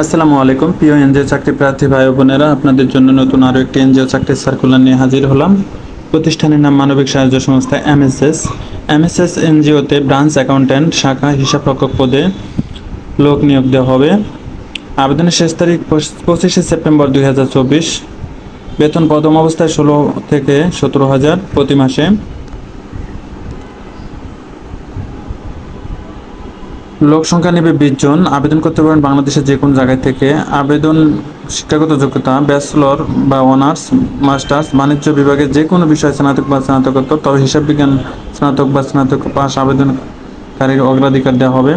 আসসালামু আলাইকুম। প্রিয় এনজিও চাকরি প্রার্থী ভাই বোনেরা, আপনাদের জন্য নতুন আরও একটি এনজিও চাকরির সার্কুলার নিয়ে হাজির হলাম। প্রতিষ্ঠানের নাম মানবিক সাহায্য সংস্থা এমএসএস এমএসএস এনজিওতে ব্রাঞ্চ অ্যাকাউন্ট্যান্ট শাখা হিসাবরক্ষক পদে লোক নিয়োগ দেওয়া হবে। আবেদনের শেষ তারিখ পঁচিশে সেপ্টেম্বর দুই হাজার চব্বিশ। বেতন প্রথম অবস্থায় ষোলো থেকে সতেরো হাজার প্রতি মাসে। লোক সংখ্যা নেবে বিশ জন, আবেদন করতে পারেন বাংলাদেশের যে কোনো জায়গায় থেকে। আবেদন, শিক্ষাগত যোগ্যতা, ব্যাচেলর বা অনার্স, মাস্টার্স, বাণিজ্য বিভাগে যে কোনো বিষয়ে স্নাতক বা স্নাতকোত্তর, তবে হিসাব বিজ্ঞান, স্নাতক বা স্নাতক পাস আবেদনকারীর অগ্রাধিকার দেওয়া হবে।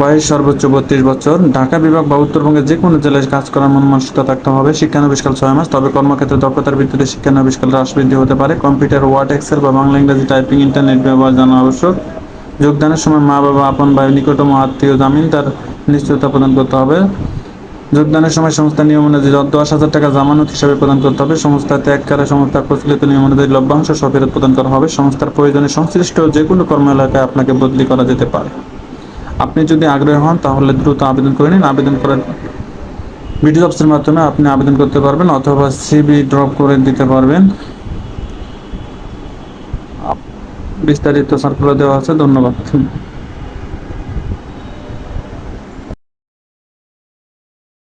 বয়স সর্বোচ্চ বত্রিশ বছর। ঢাকা বিভাগ বা উত্তরবঙ্গের যে কোনো জেলায় কাজ করার মন মানসিকতা থাকতে হবে। শিক্ষানবিষ্কাল ছয় মাস, তবে কর্মক্ষেত্রে দক্ষতার ভিত্তিতে শিক্ষানবিষ্কাল হ্রাস বৃদ্ধি হতে পারে। কম্পিউটার, ওয়ার্ড, এক্সেল বা বাংলা ইংরেজি টাইপিং ইন্টারনেট ব্যবহার জানা আবশ্যক। যোগদানের সময় মা, বাবা, আপন ভাই, নিকটতম আত্মীয়, জামিন তার নিশ্চয়তা প্রদান করতে হবে। যোগদানের সময় সংস্থা নিয়ম অনুযায়ী দশ হাজার টাকা জামানত হিসাবে প্রদান করতে হবে। সংস্থা ত্যাগ করে সংস্থার প্রচলিত নিয়ম অনুযায়ী লভ্যাংশ সহ ফেরত প্রদান করা হবে। সংস্থার প্রয়োজনে সংশ্লিষ্ট যে কোনো কর্ম এলাকায় আপনাকে বদলি করা যেতে পারে। আপনি যদি আগ্রহী হন, তাহলে দ্রুত আবেদন করে নিন। আবেদন করার ভিডিও অপসের মাধ্যমে আপনি আবেদন করতে পারবেন অথবা সিবি ড্রপ করে দিতে পারবেন। বিস্তারিত সার্কুলার দেওয়া আছে ধন্যবাদ।